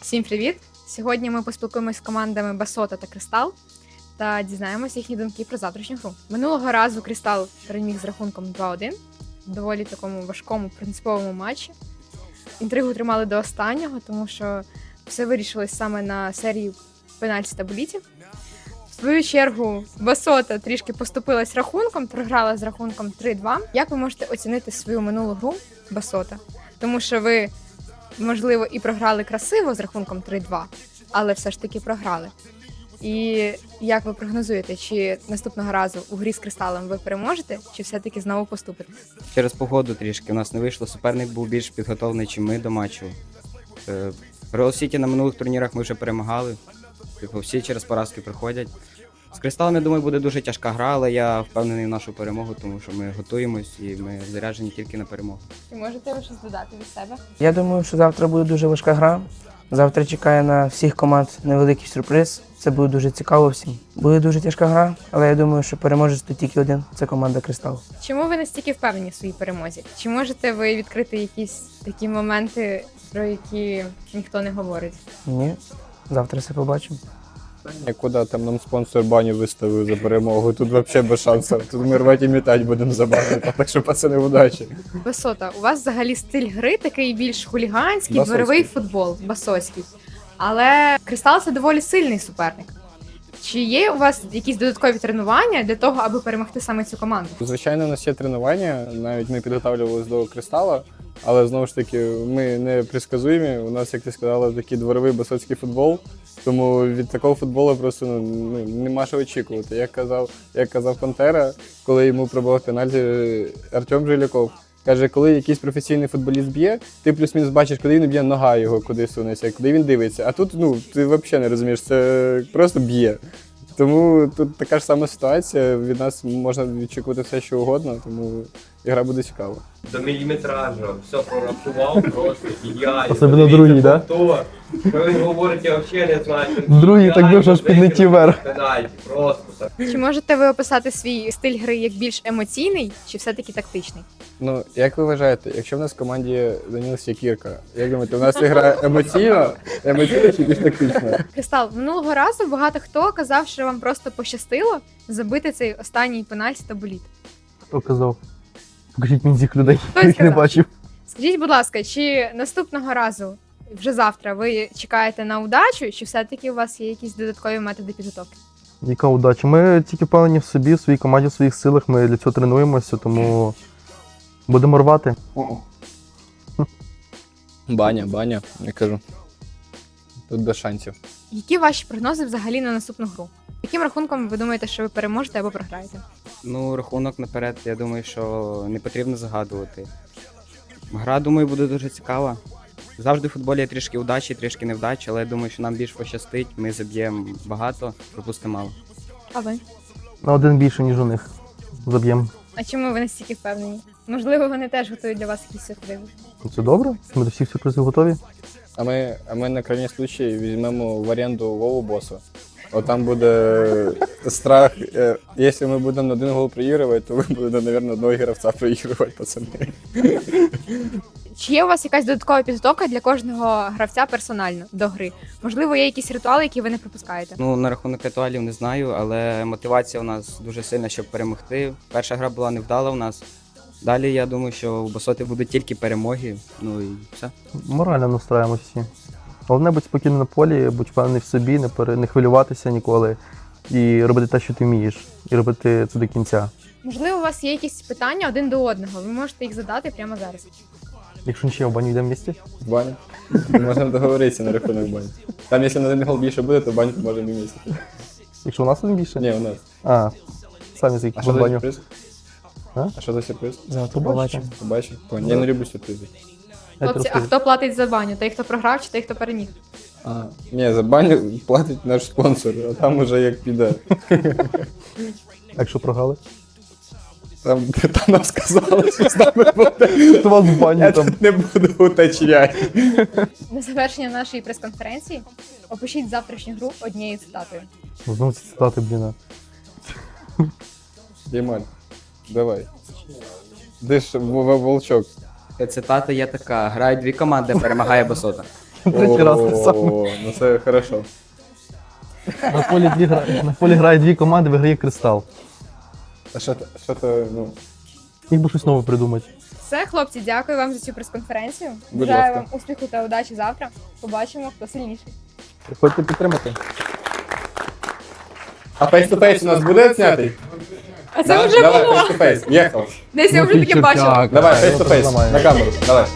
Всім привіт! Сьогодні ми поспілкуємося з командами Басота та Кристал та дізнаємося їхні думки про завтрашню гру. Минулого разу Кристал переміг з рахунком 2-1 в доволі такому важкому принциповому матчі. Інтригу тримали до останнього, тому що все вирішилось саме на серії пенальті та болітів. В свою чергу Басота трішки поступилась рахунком, програла з рахунком 3-2. Як ви можете оцінити свою минулу гру Басота? Тому що ви можливо, і програли красиво з рахунком 3-2, але все ж таки програли. І як ви прогнозуєте, чи наступного разу у грі з кристалом ви переможете, чи все-таки знову поступитесь? Через погоду трішки у нас не вийшло. Суперник був більш підготовлений, ніж ми до матчу. Е, Real на минулих турнірах ми вже перемагали. Типу, всі через поразки приходять. З кристалом, я думаю, буде дуже тяжка гра, але я впевнений в нашу перемогу, тому що ми готуємось і ми заряджені тільки на перемогу. Чи можете ви щось додати від себе? Я думаю, що завтра буде дуже важка гра. Завтра чекає на всіх команд невеликий сюрприз. Це буде дуже цікаво всім. Буде дуже тяжка гра, але я думаю, що переможець тут тільки один це команда Кристал. Чому ви настільки впевнені в своїй перемозі? Чи можете ви відкрити якісь такі моменти, про які ніхто не говорить? Ні, завтра все побачимо. Нікуди там нам спонсор баню виставив за перемогу. Тут взагалі без шансів. Тут ми рвати і мітати будемо за баню. Так що пацани, удачі. Басота, у вас взагалі стиль гри такий більш хуліганський, Басоцький. дворовий футбол, басоцький. Але Кристал це доволі сильний суперник. Чи є у вас якісь додаткові тренування для того, аби перемогти саме цю команду? Звичайно, у нас є тренування. Навіть ми підготовлювалися до кристала, але знову ж таки, ми не предсказуємі. У нас, як ти сказала, такий дворовий басоцький футбол. Тому від такого футболу просто ну, ну, нема що очікувати. Як казав, як казав Пантера, коли йому пробував пенальті Артем Жиляков. Каже, коли якийсь професійний футболіст б'є, ти плюс-мінус бачиш, куди він б'є, нога його куди сунеться, куди він дивиться. А тут ну ти взагалі не розумієш, це просто б'є. Тому тут така ж сама ситуація. Від нас можна відчекувати все, що угодно, тому гра буде цікава. до міліметража, все прорахував просто ідеально. Особливо другий, да? Він говорить, я взагалі не знаю. Другий так дуже аж підлетів вверх. Пенальті, просто так. Чи можете ви описати свій стиль гри як більш емоційний, чи все-таки тактичний? Ну, як ви вважаєте, якщо в нас в команді Даніл Сякірка, як думаєте, у нас гра емоційно, емоційно чи більш тактично? Кристал, минулого разу багато хто казав, що вам просто пощастило забити цей останній пенальті та боліт. Хто казав? Покажіть мені цих людей, Хтось їх не бачив. Скажіть, будь ласка, чи наступного разу, вже завтра, ви чекаєте на удачу, чи все-таки у вас є якісь додаткові методи підготовки? Яка удача. Ми тільки впевнені в собі, в своїй команді, в своїх силах. Ми для цього тренуємося, тому будемо рвати. Баня, баня, я кажу. Тут без шансів. Які ваші прогнози взагалі на наступну гру? Яким рахунком ви думаєте, що ви переможете або програєте? Ну, рахунок наперед, я думаю, що не потрібно загадувати. Гра, думаю, буде дуже цікава. Завжди в футболі є трішки удачі, трішки невдачі, але я думаю, що нам більш пощастить. Ми заб'ємо багато, пропустимо мало. А ви? На один більше, ніж у них. Заб'ємо. А чому ви настільки впевнені? Можливо, вони теж готують для вас якісь сюрпризи. Ну, Це добре? Ми до всіх сюрпризів готові. А ми, а ми на крайній случай візьмемо в оренду Вову боса. От там буде страх. е, Якщо ми будемо на один гол проігрувати, то ви будете, мабуть, одного гравця проігрувати, пацани. Чи є у вас якась додаткова підготовка для кожного гравця персонально до гри? Можливо, є якісь ритуали, які ви не пропускаєте? Ну, на рахунок ритуалів не знаю, але мотивація у нас дуже сильна, щоб перемогти. Перша гра була невдала у нас. Далі я думаю, що у Басоти будуть тільки перемоги. Ну і все. Морально настраємося всі. Головне бути спокійним на полі, бути впевнений в собі, не, пере... не хвилюватися ніколи. І робити те, що ти вмієш, і робити це до кінця. Можливо, у вас є якісь питання один до одного. Ви можете їх задати прямо зараз. Якщо ще в баню йдемо в місті, В баню. Можемо договоритися на рахунок бані. Там, якщо на один гол більше буде, то баню можемо і місяць. якщо у нас один більше, Ні, у нас. а самі за А що за баню. сюрприз? А? А що за сюрприз? Завтра Побачимо. побачимо. Понял. Я не люблю сюрпризи. Я Хлопці, а хто платить за баню? Той, хто програв, чи той, хто переміг? А, ні, за баню платить наш спонсор, а там уже як піде. Якщо програли, Там, там нам сказали, що з нами буде. то вас в Я там. тут не буду уточняти. На завершення нашої прес-конференції опишіть завтрашню гру однією цитатою. Знову ці цитати, блін. а. Дімаль, давай. Де ж в- в- волчок? цитата є така: грають дві команди, перемагає Басота. Третій раз те саме. О, Ну це хорошо. На полі, дві, гра- на полі грають дві команди, виграє кристал. А що то, що то, ну, Їх би щось нове придумати. Все, хлопці, дякую вам за цю прес-конференцію. Будь Бажаю ласка. вам успіху та удачі завтра. Побачимо, хто сильніший. Приходьте підтримати. А face-to-face у нас буде знятий? А це вже Давай, було. face-to-face. Єхав. Десь я вже таке бачила. Давай, face-to-face. На камеру, давай.